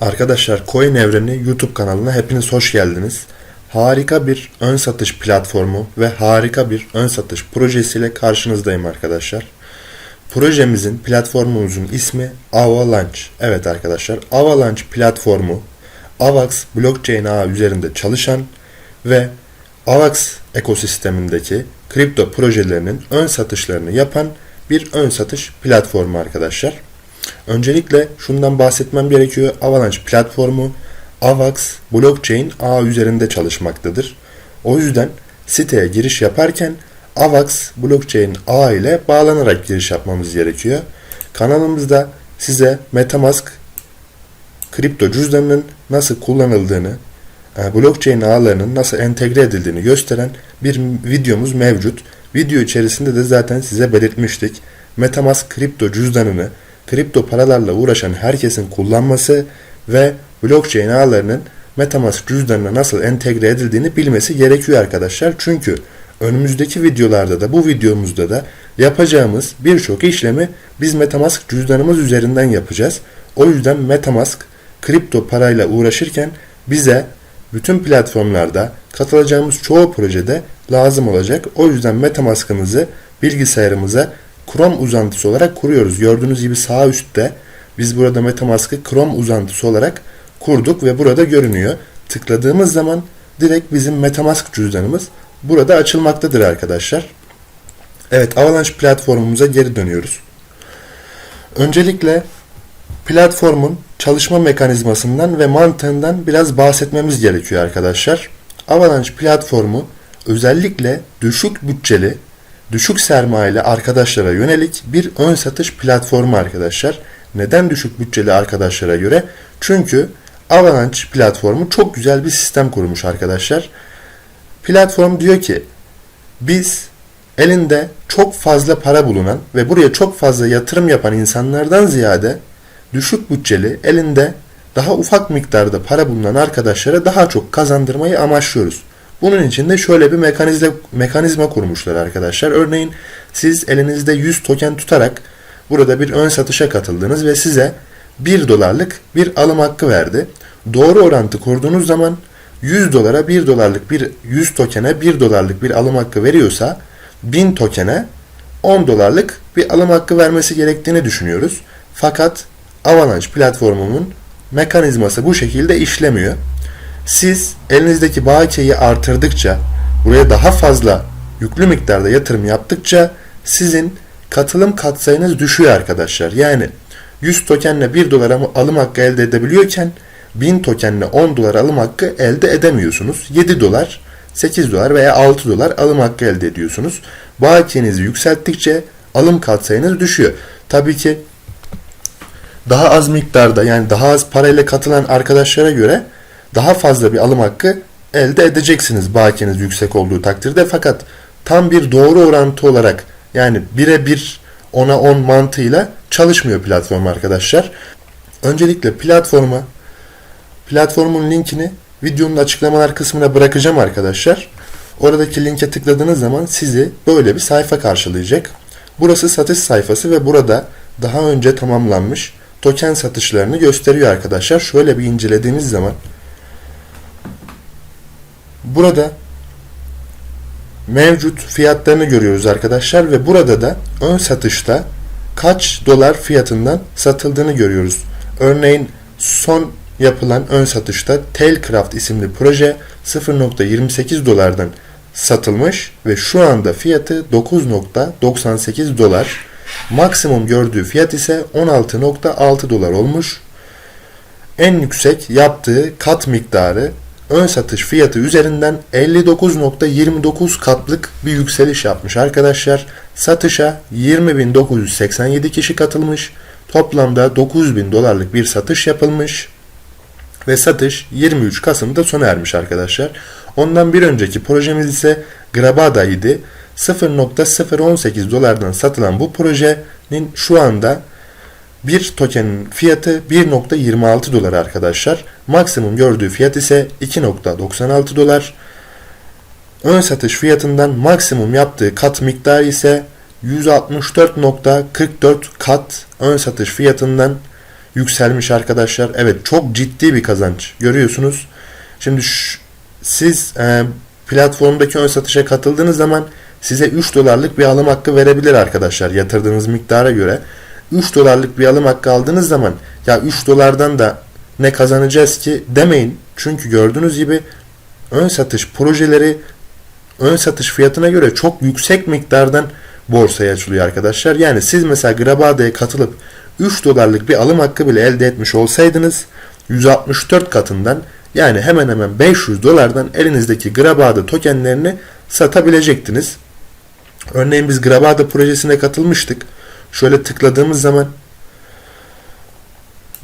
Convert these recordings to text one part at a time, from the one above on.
Arkadaşlar Coin Evreni YouTube kanalına hepiniz hoş geldiniz. Harika bir ön satış platformu ve harika bir ön satış projesiyle karşınızdayım arkadaşlar. Projemizin, platformumuzun ismi Avalanche. Evet arkadaşlar, Avalanche platformu AVAX blockchain ağı üzerinde çalışan ve AVAX ekosistemindeki kripto projelerinin ön satışlarını yapan bir ön satış platformu arkadaşlar. Öncelikle şundan bahsetmem gerekiyor. Avalanche platformu AVAX blockchain ağ üzerinde çalışmaktadır. O yüzden siteye giriş yaparken AVAX blockchain ağ ile bağlanarak giriş yapmamız gerekiyor. Kanalımızda size MetaMask kripto cüzdanının nasıl kullanıldığını, e, blockchain ağlarının nasıl entegre edildiğini gösteren bir videomuz mevcut. Video içerisinde de zaten size belirtmiştik. MetaMask kripto cüzdanını kripto paralarla uğraşan herkesin kullanması ve blockchain ağlarının MetaMask cüzdanına nasıl entegre edildiğini bilmesi gerekiyor arkadaşlar. Çünkü önümüzdeki videolarda da bu videomuzda da yapacağımız birçok işlemi biz MetaMask cüzdanımız üzerinden yapacağız. O yüzden MetaMask kripto parayla uğraşırken bize bütün platformlarda katılacağımız çoğu projede lazım olacak. O yüzden MetaMask'ımızı bilgisayarımıza Chrome uzantısı olarak kuruyoruz. Gördüğünüz gibi sağ üstte biz burada MetaMask'ı Chrome uzantısı olarak kurduk ve burada görünüyor. Tıkladığımız zaman direkt bizim MetaMask cüzdanımız burada açılmaktadır arkadaşlar. Evet Avalanche platformumuza geri dönüyoruz. Öncelikle platformun çalışma mekanizmasından ve mantığından biraz bahsetmemiz gerekiyor arkadaşlar. Avalanche platformu özellikle düşük bütçeli düşük sermayeli arkadaşlara yönelik bir ön satış platformu arkadaşlar. Neden düşük bütçeli arkadaşlara göre? Çünkü Avalanche platformu çok güzel bir sistem kurmuş arkadaşlar. Platform diyor ki biz elinde çok fazla para bulunan ve buraya çok fazla yatırım yapan insanlardan ziyade düşük bütçeli elinde daha ufak miktarda para bulunan arkadaşlara daha çok kazandırmayı amaçlıyoruz. Bunun için de şöyle bir mekanizma, mekanizma kurmuşlar arkadaşlar. Örneğin siz elinizde 100 token tutarak burada bir ön satışa katıldınız ve size 1 dolarlık bir alım hakkı verdi. Doğru orantı kurduğunuz zaman 100 dolara 1 dolarlık bir 100 tokene 1 dolarlık bir alım hakkı veriyorsa 1000 tokene 10 dolarlık bir alım hakkı vermesi gerektiğini düşünüyoruz. Fakat Avalanche platformunun mekanizması bu şekilde işlemiyor. Siz elinizdeki bakiyeyi artırdıkça, buraya daha fazla yüklü miktarda yatırım yaptıkça sizin katılım katsayınız düşüyor arkadaşlar. Yani 100 tokenle 1 dolar alım hakkı elde edebiliyorken 1000 tokenle 10 dolar alım hakkı elde edemiyorsunuz. 7 dolar, 8 dolar veya 6 dolar alım hakkı elde ediyorsunuz. Bakiyenizi yükselttikçe alım katsayınız düşüyor. Tabii ki daha az miktarda yani daha az parayla katılan arkadaşlara göre daha fazla bir alım hakkı elde edeceksiniz bakiyeniz yüksek olduğu takdirde. Fakat tam bir doğru orantı olarak yani birebir ona 10 mantığıyla çalışmıyor platform arkadaşlar. Öncelikle platforma platformun linkini videonun açıklamalar kısmına bırakacağım arkadaşlar. Oradaki linke tıkladığınız zaman sizi böyle bir sayfa karşılayacak. Burası satış sayfası ve burada daha önce tamamlanmış token satışlarını gösteriyor arkadaşlar. Şöyle bir incelediğimiz zaman Burada mevcut fiyatlarını görüyoruz arkadaşlar ve burada da ön satışta kaç dolar fiyatından satıldığını görüyoruz. Örneğin son yapılan ön satışta Tailcraft isimli proje 0.28 dolardan satılmış ve şu anda fiyatı 9.98 dolar. Maksimum gördüğü fiyat ise 16.6 dolar olmuş. En yüksek yaptığı kat miktarı ön satış fiyatı üzerinden 59.29 katlık bir yükseliş yapmış arkadaşlar. Satışa 20.987 kişi katılmış. Toplamda 9.000 dolarlık bir satış yapılmış. Ve satış 23 Kasım'da sona ermiş arkadaşlar. Ondan bir önceki projemiz ise Grabada idi. 0.018 dolardan satılan bu projenin şu anda bir tokenin fiyatı 1.26 dolar arkadaşlar. Maksimum gördüğü fiyat ise 2.96 dolar. Ön satış fiyatından maksimum yaptığı kat miktarı ise 164.44 kat ön satış fiyatından yükselmiş arkadaşlar. Evet çok ciddi bir kazanç görüyorsunuz. Şimdi siz e, platformdaki ön satışa katıldığınız zaman size 3 dolarlık bir alım hakkı verebilir arkadaşlar yatırdığınız miktara göre. 3 dolarlık bir alım hakkı aldığınız zaman ya 3 dolardan da ne kazanacağız ki demeyin. Çünkü gördüğünüz gibi ön satış projeleri ön satış fiyatına göre çok yüksek miktardan borsaya açılıyor arkadaşlar. Yani siz mesela Grabada'ya katılıp 3 dolarlık bir alım hakkı bile elde etmiş olsaydınız 164 katından yani hemen hemen 500 dolardan elinizdeki Grabada tokenlerini satabilecektiniz. Örneğin biz Grabada projesine katılmıştık. Şöyle tıkladığımız zaman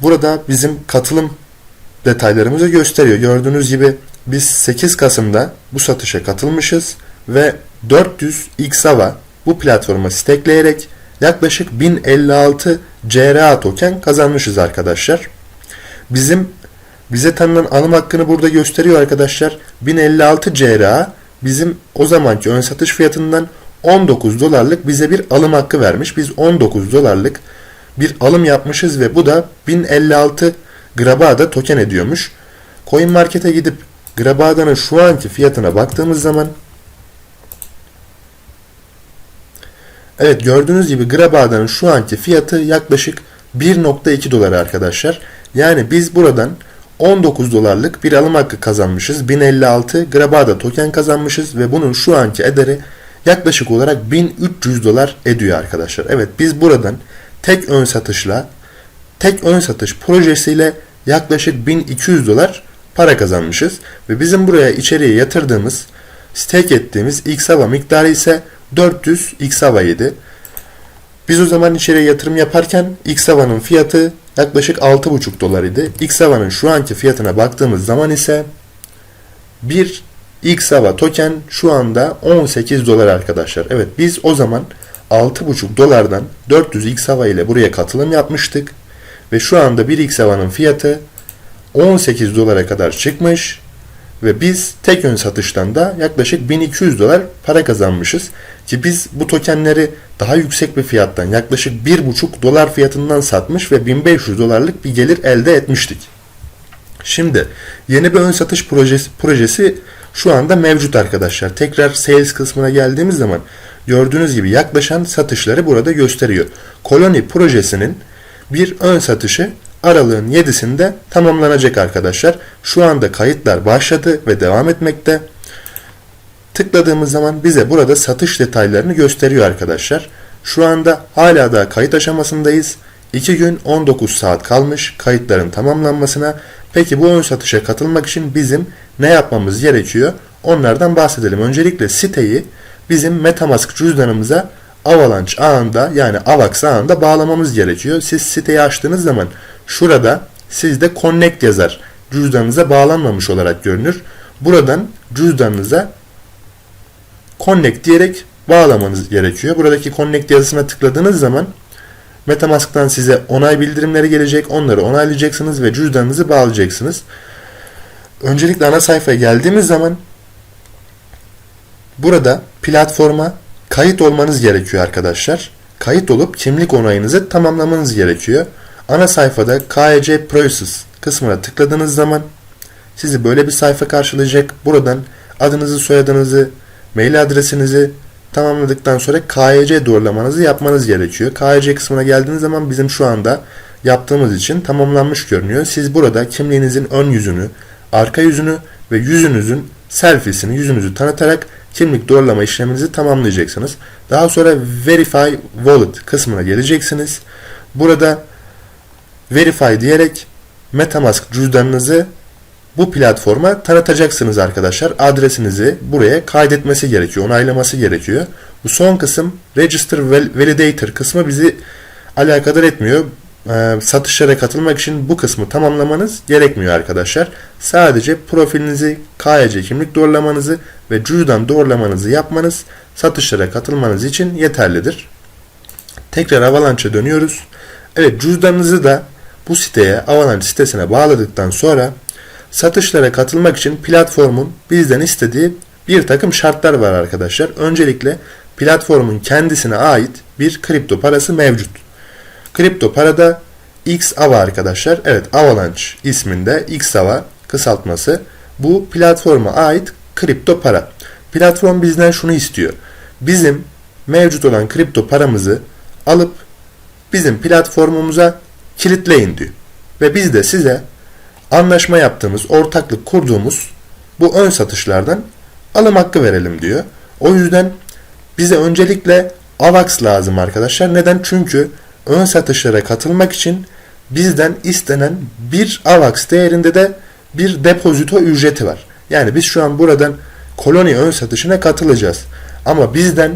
burada bizim katılım detaylarımızı gösteriyor. Gördüğünüz gibi biz 8 Kasım'da bu satışa katılmışız ve 400 XAVA bu platforma stekleyerek yaklaşık 1056 CRA token kazanmışız arkadaşlar. Bizim bize tanınan alım hakkını burada gösteriyor arkadaşlar. 1056 CRA bizim o zamanki ön satış fiyatından 19 dolarlık bize bir alım hakkı vermiş. Biz 19 dolarlık bir alım yapmışız ve bu da 1056 Grabada token ediyormuş. Coin Market'e gidip Grabada'nın şu anki fiyatına baktığımız zaman Evet gördüğünüz gibi Grabada'nın şu anki fiyatı yaklaşık 1.2 dolar arkadaşlar. Yani biz buradan 19 dolarlık bir alım hakkı kazanmışız. 1056 Grabada token kazanmışız ve bunun şu anki ederi yaklaşık olarak 1300 dolar ediyor arkadaşlar. Evet biz buradan tek ön satışla tek ön satış projesiyle yaklaşık 1200 dolar para kazanmışız. Ve bizim buraya içeriye yatırdığımız, stake ettiğimiz XAVA miktarı ise 400 XAVA idi. Biz o zaman içeriye yatırım yaparken XAVA'nın fiyatı yaklaşık 6,5 dolar idi. XAVA'nın şu anki fiyatına baktığımız zaman ise bir XAVA token şu anda 18 dolar arkadaşlar. Evet biz o zaman 6,5 dolardan 400 XAVA ile buraya katılım yapmıştık. Ve şu anda bir XAVA'nın fiyatı 18 dolara kadar çıkmış. Ve biz tek ön satıştan da yaklaşık 1200 dolar para kazanmışız. Ki biz bu tokenleri daha yüksek bir fiyattan yaklaşık 1,5 dolar fiyatından satmış ve 1500 dolarlık bir gelir elde etmiştik. Şimdi yeni bir ön satış projesi, projesi şu anda mevcut arkadaşlar. Tekrar sales kısmına geldiğimiz zaman gördüğünüz gibi yaklaşan satışları burada gösteriyor. Koloni projesinin bir ön satışı aralığın 7'sinde tamamlanacak arkadaşlar. Şu anda kayıtlar başladı ve devam etmekte. Tıkladığımız zaman bize burada satış detaylarını gösteriyor arkadaşlar. Şu anda hala da kayıt aşamasındayız. 2 gün 19 saat kalmış kayıtların tamamlanmasına. Peki bu ön satışa katılmak için bizim ne yapmamız gerekiyor? Onlardan bahsedelim. Öncelikle siteyi bizim Metamask cüzdanımıza Avalanche ağında yani Avax ağında bağlamamız gerekiyor. Siz siteyi açtığınız zaman şurada sizde Connect yazar. Cüzdanınıza bağlanmamış olarak görünür. Buradan cüzdanınıza Connect diyerek bağlamanız gerekiyor. Buradaki Connect yazısına tıkladığınız zaman Metamask'tan size onay bildirimleri gelecek. Onları onaylayacaksınız ve cüzdanınızı bağlayacaksınız. Öncelikle ana sayfaya geldiğimiz zaman burada platforma kayıt olmanız gerekiyor arkadaşlar. Kayıt olup kimlik onayınızı tamamlamanız gerekiyor. Ana sayfada KYC Process kısmına tıkladığınız zaman sizi böyle bir sayfa karşılayacak. Buradan adınızı, soyadınızı, mail adresinizi tamamladıktan sonra KYC doğrulamanızı yapmanız gerekiyor. KYC kısmına geldiğiniz zaman bizim şu anda yaptığımız için tamamlanmış görünüyor. Siz burada kimliğinizin ön yüzünü, arka yüzünü ve yüzünüzün selfiesini yüzünüzü tanıtarak kimlik doğrulama işleminizi tamamlayacaksınız. Daha sonra Verify Wallet kısmına geleceksiniz. Burada Verify diyerek Metamask cüzdanınızı bu platforma tanıtacaksınız arkadaşlar. Adresinizi buraya kaydetmesi gerekiyor, onaylaması gerekiyor. Bu son kısım Register Validator kısmı bizi alakadar etmiyor. Ee, satışlara katılmak için bu kısmı tamamlamanız gerekmiyor arkadaşlar. Sadece profilinizi, KYC kimlik doğrulamanızı ve cüzdan doğrulamanızı yapmanız satışlara katılmanız için yeterlidir. Tekrar Avalanche'a dönüyoruz. Evet cüzdanınızı da bu siteye Avalanche sitesine bağladıktan sonra satışlara katılmak için platformun bizden istediği bir takım şartlar var arkadaşlar. Öncelikle platformun kendisine ait bir kripto parası mevcut. Kripto parada Xava arkadaşlar. Evet Avalanche isminde Xava kısaltması. Bu platforma ait kripto para. Platform bizden şunu istiyor. Bizim mevcut olan kripto paramızı alıp bizim platformumuza kilitleyin diyor. Ve biz de size anlaşma yaptığımız, ortaklık kurduğumuz bu ön satışlardan alım hakkı verelim diyor. O yüzden bize öncelikle AVAX lazım arkadaşlar. Neden? Çünkü ön satışlara katılmak için bizden istenen bir AVAX değerinde de bir depozito ücreti var. Yani biz şu an buradan koloni ön satışına katılacağız. Ama bizden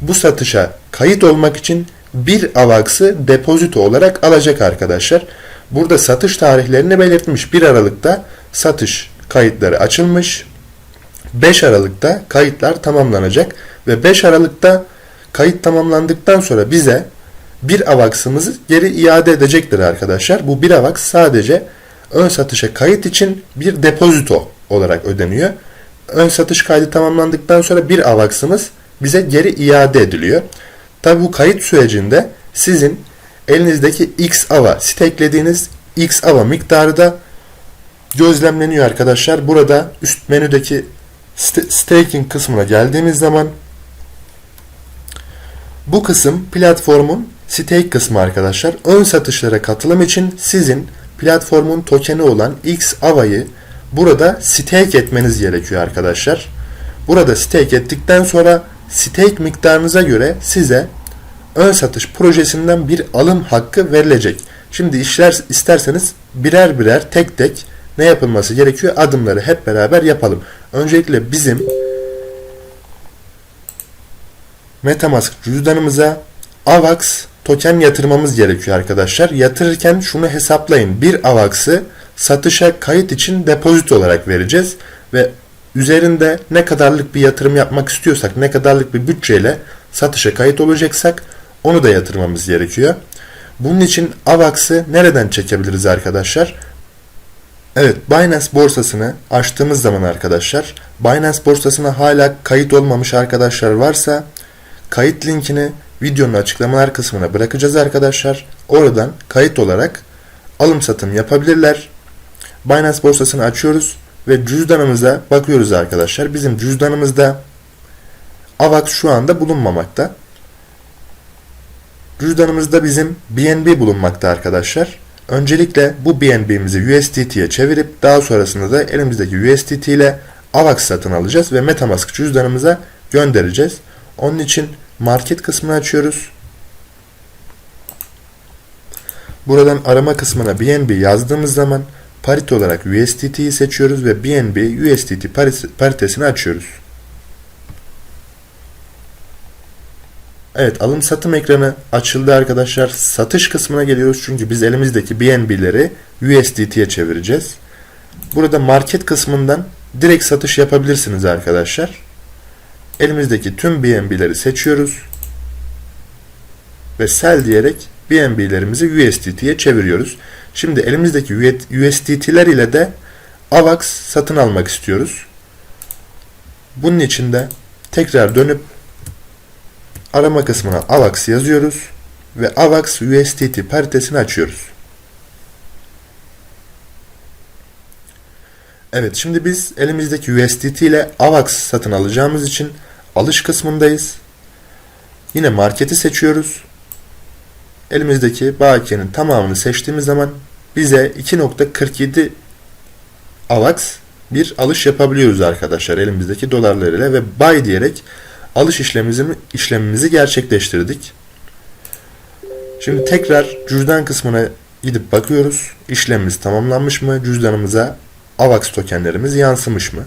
bu satışa kayıt olmak için bir AVAX'ı depozito olarak alacak arkadaşlar. Burada satış tarihlerini belirtmiş. 1 Aralık'ta satış kayıtları açılmış. 5 Aralık'ta kayıtlar tamamlanacak ve 5 Aralık'ta kayıt tamamlandıktan sonra bize bir avaksımızı geri iade edecektir arkadaşlar. Bu bir avaks sadece ön satışa kayıt için bir depozito olarak ödeniyor. Ön satış kaydı tamamlandıktan sonra bir avaksımız bize geri iade ediliyor. Tabi bu kayıt sürecinde sizin elinizdeki X ava steklediğiniz X ava miktarı da gözlemleniyor arkadaşlar. Burada üst menüdeki st- staking kısmına geldiğimiz zaman bu kısım platformun stake kısmı arkadaşlar. Ön satışlara katılım için sizin platformun tokeni olan X avayı burada stake etmeniz gerekiyor arkadaşlar. Burada stake ettikten sonra stake miktarınıza göre size ön satış projesinden bir alım hakkı verilecek. Şimdi işler isterseniz birer birer tek tek ne yapılması gerekiyor adımları hep beraber yapalım. Öncelikle bizim Metamask cüzdanımıza AVAX token yatırmamız gerekiyor arkadaşlar. Yatırırken şunu hesaplayın. Bir AVAX'ı satışa kayıt için depozit olarak vereceğiz ve üzerinde ne kadarlık bir yatırım yapmak istiyorsak, ne kadarlık bir bütçeyle satışa kayıt olacaksak onu da yatırmamız gerekiyor. Bunun için AVAX'ı nereden çekebiliriz arkadaşlar? Evet, Binance borsasını açtığımız zaman arkadaşlar, Binance borsasına hala kayıt olmamış arkadaşlar varsa kayıt linkini videonun açıklamalar kısmına bırakacağız arkadaşlar. Oradan kayıt olarak alım satım yapabilirler. Binance borsasını açıyoruz ve cüzdanımıza bakıyoruz arkadaşlar. Bizim cüzdanımızda AVAX şu anda bulunmamakta. Cüzdanımızda bizim BNB bulunmakta arkadaşlar. Öncelikle bu BNB'mizi USDT'ye çevirip daha sonrasında da elimizdeki USDT ile AVAX satın alacağız ve Metamask cüzdanımıza göndereceğiz. Onun için market kısmını açıyoruz. Buradan arama kısmına BNB yazdığımız zaman parite olarak USDT'yi seçiyoruz ve BNB USDT paritesini açıyoruz. Evet alım satım ekranı açıldı arkadaşlar. Satış kısmına geliyoruz çünkü biz elimizdeki BNB'leri USDT'ye çevireceğiz. Burada market kısmından direkt satış yapabilirsiniz arkadaşlar. Elimizdeki tüm BNB'leri seçiyoruz. Ve sell diyerek BNB'lerimizi USDT'ye çeviriyoruz. Şimdi elimizdeki USDT'ler ile de AVAX satın almak istiyoruz. Bunun için de tekrar dönüp arama kısmına AVAX yazıyoruz ve AVAX USDT paritesini açıyoruz. Evet şimdi biz elimizdeki USDT ile AVAX satın alacağımız için alış kısmındayız. Yine marketi seçiyoruz. Elimizdeki bakiyenin tamamını seçtiğimiz zaman bize 2.47 AVAX bir alış yapabiliyoruz arkadaşlar elimizdeki dolarlarıyla ve buy diyerek alış işlemimizi, işlemimizi gerçekleştirdik. Şimdi tekrar cüzdan kısmına gidip bakıyoruz. İşlemimiz tamamlanmış mı? Cüzdanımıza AVAX tokenlerimiz yansımış mı?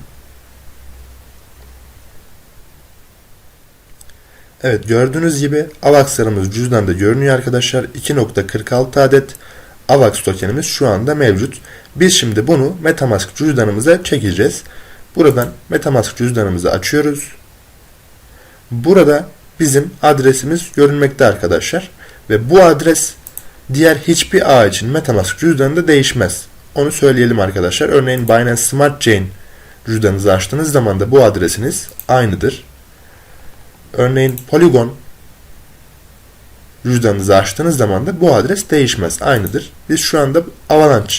Evet gördüğünüz gibi AVAX'larımız cüzdanda görünüyor arkadaşlar. 2.46 adet AVAX tokenimiz şu anda mevcut. Biz şimdi bunu Metamask cüzdanımıza çekeceğiz. Buradan Metamask cüzdanımızı açıyoruz. Burada bizim adresimiz görünmekte arkadaşlar. Ve bu adres diğer hiçbir ağ için Metamask cüzdanında değişmez. Onu söyleyelim arkadaşlar. Örneğin Binance Smart Chain cüzdanınızı açtığınız zaman da bu adresiniz aynıdır. Örneğin Polygon cüzdanınızı açtığınız zaman da bu adres değişmez. Aynıdır. Biz şu anda Avalanche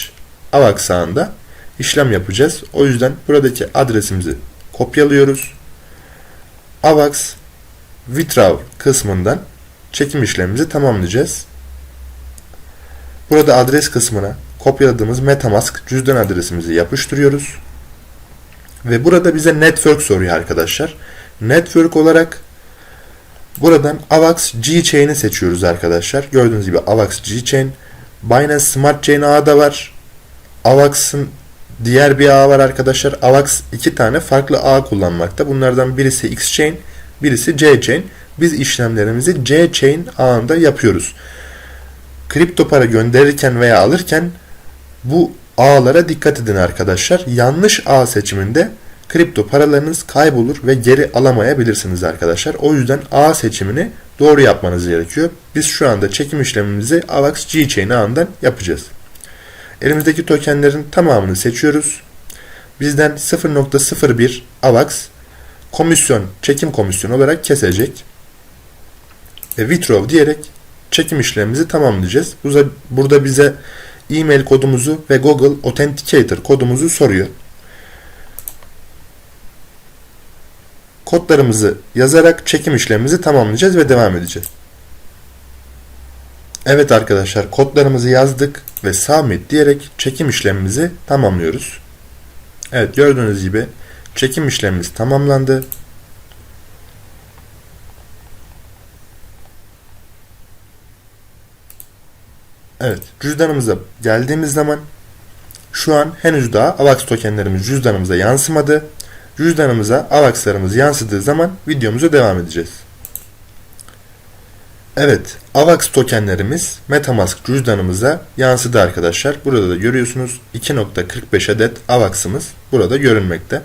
AVAX ağında işlem yapacağız. O yüzden buradaki adresimizi kopyalıyoruz. AVAX Withdraw kısmından çekim işlemimizi tamamlayacağız. Burada adres kısmına kopyaladığımız Metamask cüzdan adresimizi yapıştırıyoruz. Ve burada bize network soruyor arkadaşlar. Network olarak buradan AVAX G-Chain'i seçiyoruz arkadaşlar. Gördüğünüz gibi AVAX G-Chain. Binance Smart Chain ağı da var. AVAX'ın diğer bir ağ var arkadaşlar. AVAX iki tane farklı ağ kullanmakta. Bunlardan birisi X-Chain, birisi C-Chain. Biz işlemlerimizi C-Chain ağında yapıyoruz. Kripto para gönderirken veya alırken bu ağlara dikkat edin arkadaşlar. Yanlış ağ seçiminde kripto paralarınız kaybolur ve geri alamayabilirsiniz arkadaşlar. O yüzden ağ seçimini doğru yapmanız gerekiyor. Biz şu anda çekim işlemimizi AVAX G-Chain ağından yapacağız. Elimizdeki tokenlerin tamamını seçiyoruz. Bizden 0.01 AVAX komisyon, çekim komisyonu olarak kesecek. Ve withdraw diyerek çekim işlemimizi tamamlayacağız. Burada bize e-mail kodumuzu ve Google Authenticator kodumuzu soruyor. Kodlarımızı yazarak çekim işlemimizi tamamlayacağız ve devam edeceğiz. Evet arkadaşlar kodlarımızı yazdık ve submit diyerek çekim işlemimizi tamamlıyoruz. Evet gördüğünüz gibi çekim işlemimiz tamamlandı. Evet cüzdanımıza geldiğimiz zaman şu an henüz daha AVAX tokenlerimiz cüzdanımıza yansımadı. Cüzdanımıza AVAX'larımız yansıdığı zaman videomuza devam edeceğiz. Evet, AVAX tokenlerimiz Metamask cüzdanımıza yansıdı arkadaşlar. Burada da görüyorsunuz 2.45 adet AVAX'ımız burada görünmekte.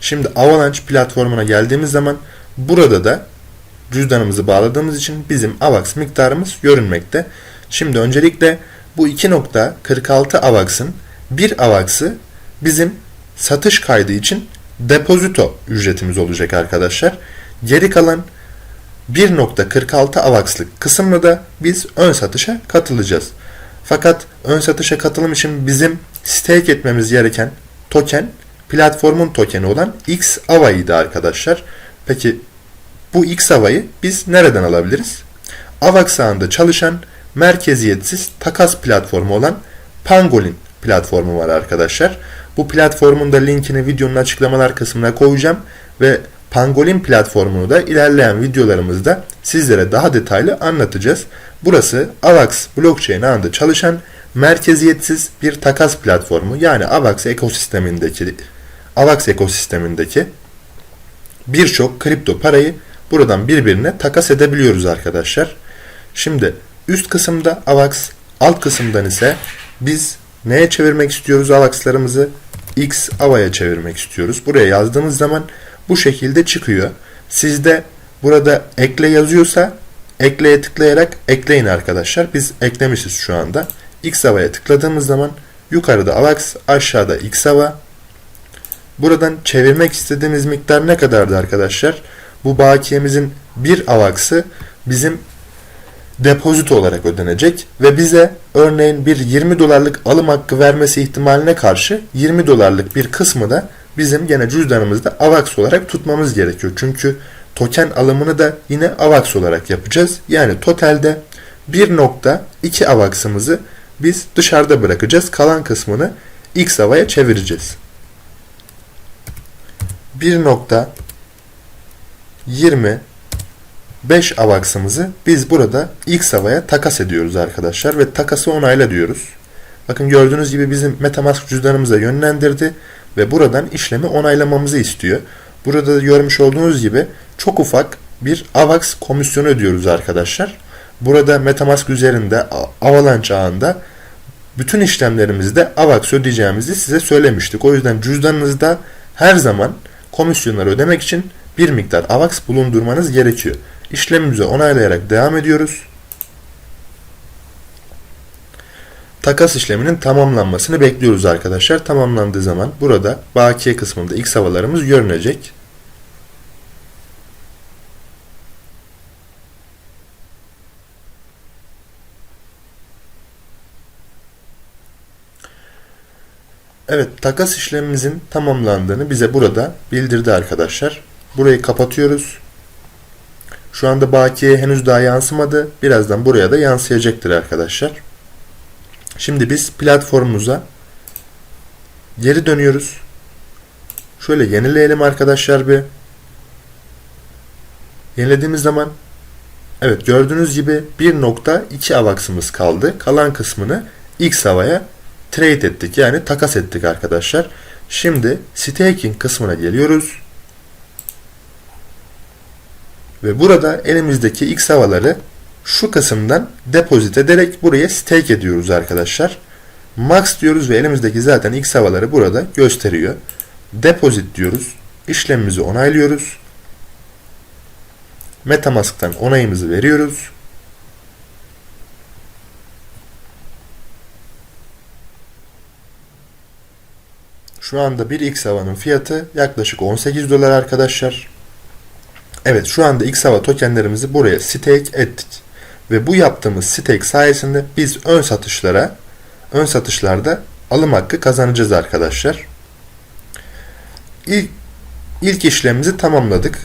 Şimdi Avalanche platformuna geldiğimiz zaman burada da cüzdanımızı bağladığımız için bizim AVAX miktarımız görünmekte. Şimdi öncelikle bu 2.46 AVAX'ın bir AVAX'ı bizim satış kaydı için depozito ücretimiz olacak arkadaşlar. Geri kalan 1.46 AVAX'lık kısımla da biz ön satışa katılacağız. Fakat ön satışa katılım için bizim stake etmemiz gereken token platformun tokeni olan X arkadaşlar. Peki bu X AVA'yı biz nereden alabiliriz? AVAX ağında çalışan merkeziyetsiz takas platformu olan Pangolin platformu var arkadaşlar. Bu platformun da linkini videonun açıklamalar kısmına koyacağım ve Pangolin platformunu da ilerleyen videolarımızda sizlere daha detaylı anlatacağız. Burası AVAX blockchain ağında çalışan merkeziyetsiz bir takas platformu yani AVAX ekosistemindeki AVAX ekosistemindeki birçok kripto parayı buradan birbirine takas edebiliyoruz arkadaşlar. Şimdi üst kısımda AVAX, alt kısımdan ise biz neye çevirmek istiyoruz AVAX'larımızı? X AVA'ya çevirmek istiyoruz. Buraya yazdığımız zaman bu şekilde çıkıyor. Sizde burada ekle yazıyorsa ekleye tıklayarak ekleyin arkadaşlar. Biz eklemişiz şu anda. X havaya tıkladığımız zaman yukarıda AVAX, aşağıda X hava. Buradan çevirmek istediğimiz miktar ne kadardı arkadaşlar? Bu bakiyemizin bir AVAX'ı bizim depozito olarak ödenecek ve bize örneğin bir 20 dolarlık alım hakkı vermesi ihtimaline karşı 20 dolarlık bir kısmı da bizim gene cüzdanımızda AVAX olarak tutmamız gerekiyor. Çünkü token alımını da yine AVAX olarak yapacağız. Yani totalde 1.2 AVAX'ımızı biz dışarıda bırakacağız. Kalan kısmını X havaya çevireceğiz. 1.20 5 AVAX'ımızı biz burada X havaya takas ediyoruz arkadaşlar ve takası onayla diyoruz. Bakın gördüğünüz gibi bizim Metamask cüzdanımıza yönlendirdi ve buradan işlemi onaylamamızı istiyor. Burada da görmüş olduğunuz gibi çok ufak bir AVAX komisyonu ödüyoruz arkadaşlar. Burada Metamask üzerinde Avalanche ağında bütün işlemlerimizde AVAX ödeyeceğimizi size söylemiştik. O yüzden cüzdanınızda her zaman komisyonları ödemek için bir miktar AVAX bulundurmanız gerekiyor. İşlemimizi onaylayarak devam ediyoruz. takas işleminin tamamlanmasını bekliyoruz arkadaşlar. Tamamlandığı zaman burada bakiye kısmında X havalarımız görünecek. Evet takas işlemimizin tamamlandığını bize burada bildirdi arkadaşlar. Burayı kapatıyoruz. Şu anda bakiye henüz daha yansımadı. Birazdan buraya da yansıyacaktır arkadaşlar. Şimdi biz platformumuza geri dönüyoruz. Şöyle yenileyelim arkadaşlar bir. Yenilediğimiz zaman evet gördüğünüz gibi 1.2 avaksımız kaldı. Kalan kısmını X havaya trade ettik. Yani takas ettik arkadaşlar. Şimdi staking kısmına geliyoruz. Ve burada elimizdeki X havaları şu kısımdan depozit ederek buraya stake ediyoruz arkadaşlar. Max diyoruz ve elimizdeki zaten X havaları burada gösteriyor. Deposit diyoruz. İşlemimizi onaylıyoruz. Metamask'tan onayımızı veriyoruz. Şu anda bir X havanın fiyatı yaklaşık 18 dolar arkadaşlar. Evet şu anda X hava tokenlerimizi buraya stake ettik. Ve bu yaptığımız stake sayesinde biz ön satışlara ön satışlarda alım hakkı kazanacağız arkadaşlar. İlk, ilk işlemimizi tamamladık.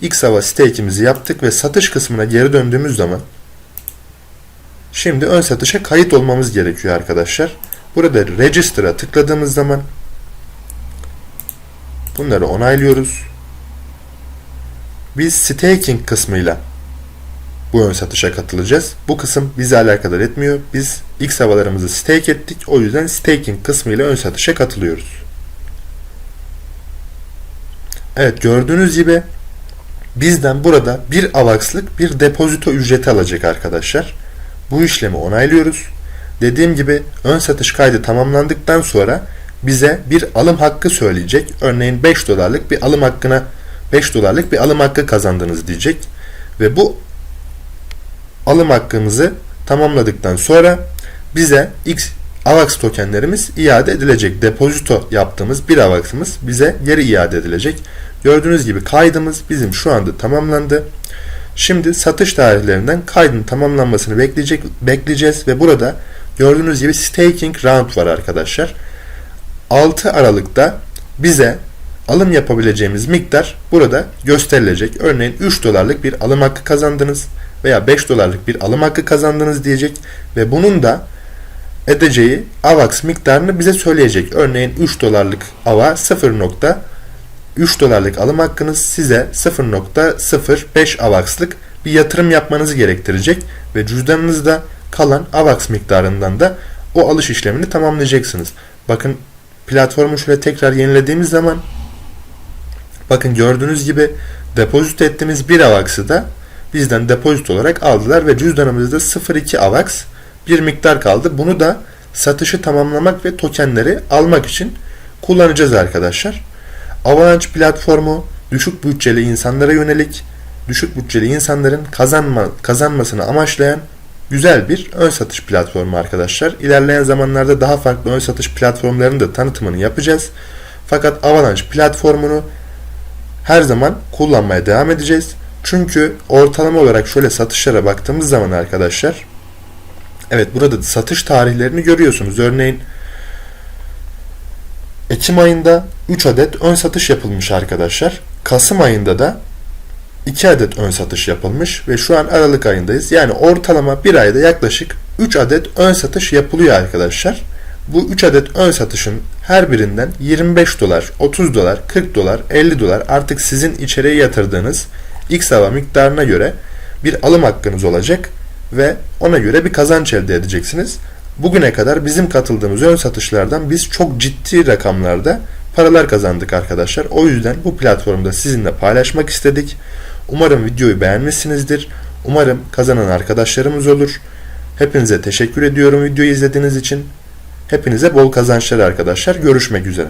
X hava stake'imizi yaptık ve satış kısmına geri döndüğümüz zaman şimdi ön satışa kayıt olmamız gerekiyor arkadaşlar. Burada register'a tıkladığımız zaman bunları onaylıyoruz. Biz staking kısmıyla bu ön satışa katılacağız. Bu kısım bizi alakadar etmiyor. Biz X havalarımızı stake ettik. O yüzden staking kısmıyla ön satışa katılıyoruz. Evet gördüğünüz gibi bizden burada bir avakslık bir depozito ücreti alacak arkadaşlar. Bu işlemi onaylıyoruz. Dediğim gibi ön satış kaydı tamamlandıktan sonra bize bir alım hakkı söyleyecek. Örneğin 5 dolarlık bir alım hakkına 5 dolarlık bir alım hakkı kazandınız diyecek. Ve bu alım hakkımızı tamamladıktan sonra bize X AVAX tokenlerimiz iade edilecek. Depozito yaptığımız bir AVAX'ımız bize geri iade edilecek. Gördüğünüz gibi kaydımız bizim şu anda tamamlandı. Şimdi satış tarihlerinden kaydın tamamlanmasını bekleyecek, bekleyeceğiz ve burada gördüğünüz gibi staking round var arkadaşlar. 6 Aralık'ta bize alım yapabileceğimiz miktar burada gösterilecek. Örneğin 3 dolarlık bir alım hakkı kazandınız veya 5 dolarlık bir alım hakkı kazandınız diyecek ve bunun da edeceği AVAX miktarını bize söyleyecek. Örneğin 3 dolarlık AVA 0.3 dolarlık alım hakkınız size 0.05 AVAX'lık bir yatırım yapmanızı gerektirecek ve cüzdanınızda kalan AVAX miktarından da o alış işlemini tamamlayacaksınız. Bakın platformu şöyle tekrar yenilediğimiz zaman bakın gördüğünüz gibi depozit ettiğimiz bir AVAX'ı da bizden depozit olarak aldılar ve cüzdanımızda 0.2 AVAX bir miktar kaldı. Bunu da satışı tamamlamak ve tokenleri almak için kullanacağız arkadaşlar. Avalanche platformu düşük bütçeli insanlara yönelik, düşük bütçeli insanların kazanma, kazanmasını amaçlayan güzel bir ön satış platformu arkadaşlar. İlerleyen zamanlarda daha farklı ön satış platformlarının da tanıtımını yapacağız. Fakat Avalanche platformunu her zaman kullanmaya devam edeceğiz. Çünkü ortalama olarak şöyle satışlara baktığımız zaman arkadaşlar Evet burada satış tarihlerini görüyorsunuz. Örneğin Ekim ayında 3 adet ön satış yapılmış arkadaşlar. Kasım ayında da 2 adet ön satış yapılmış ve şu an Aralık ayındayız. Yani ortalama bir ayda yaklaşık 3 adet ön satış yapılıyor arkadaşlar. Bu 3 adet ön satışın her birinden 25 dolar, 30 dolar, 40 dolar, 50 dolar artık sizin içeriye yatırdığınız X hava miktarına göre bir alım hakkınız olacak ve ona göre bir kazanç elde edeceksiniz. Bugüne kadar bizim katıldığımız ön satışlardan biz çok ciddi rakamlarda paralar kazandık arkadaşlar. O yüzden bu platformda sizinle paylaşmak istedik. Umarım videoyu beğenmişsinizdir. Umarım kazanan arkadaşlarımız olur. Hepinize teşekkür ediyorum videoyu izlediğiniz için. Hepinize bol kazançlar arkadaşlar. Görüşmek üzere.